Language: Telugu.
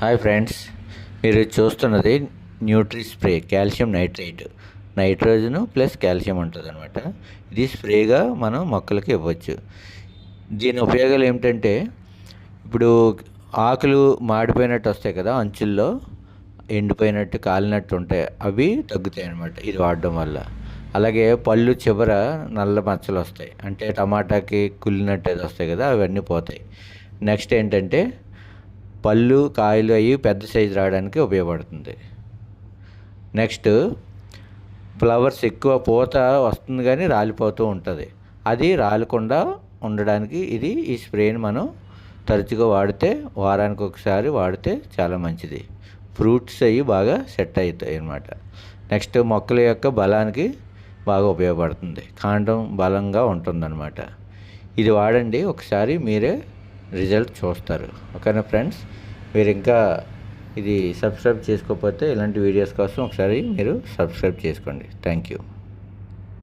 హాయ్ ఫ్రెండ్స్ మీరు చూస్తున్నది nutri spray calcium nitrate nitrogen plus calcium ఉంటుంది అనమాట ఇది స్ప్రేగా మనం మొక్కలకి ఇవ్వచ్చు. దీని ఉపయోగాలు ఏమిటంటే ఇప్పుడు ఆకులు మాడిపోయినట్టు వస్తాయి కదా అంచుల్లో ఎండిపోయినట్టు కాలినట్టు ఉంటాయి. అవి తగ్గుతాయి అన్నమాట ఇది వాడడం వల్ల. అలాగే పళ్ళు చివర నల్ల మచ్చలు వస్తాయి. అంటే టమాటాకి కుళ్ళినట్టు వస్తాయి కదా అవన్నీ పోతాయి. నెక్స్ట్ ఏంటంటే పళ్ళు కాయలు అవి పెద్ద సైజు రావడానికి ఉపయోగపడుతుంది. నెక్స్ట్ ఫ్లవర్స్ ఎక్కువ పూత వస్తుంది కానీ రాలిపోతూ ఉంటుంది. అది రాలకుండా ఉండడానికి ఇది ఈ స్ప్రేని మనం తరచుగా వాడితే వారానికి ఒకసారి వాడితే చాలా మంచిది. ఫ్రూట్స్ అవి బాగా సెట్ అవుతాయి అన్నమాట. నెక్స్ట్ మొక్కల యొక్క బలానికి బాగా ఉపయోగపడుతుంది. కాండం బలంగా ఉంటుందన్నమాట. ఇది వాడండి. ఒకసారి మీరే రిజల్ట్ చూస్తారు. ఓకేనా ఫ్రెండ్స్? మీరు ఇంకా ఇది సబ్స్క్రైబ్ చేసుకోకపోతే ఇలాంటి వీడియోస్ కోసం ఒకసారి మీరు సబ్స్క్రైబ్ చేసుకోండి. Thank you.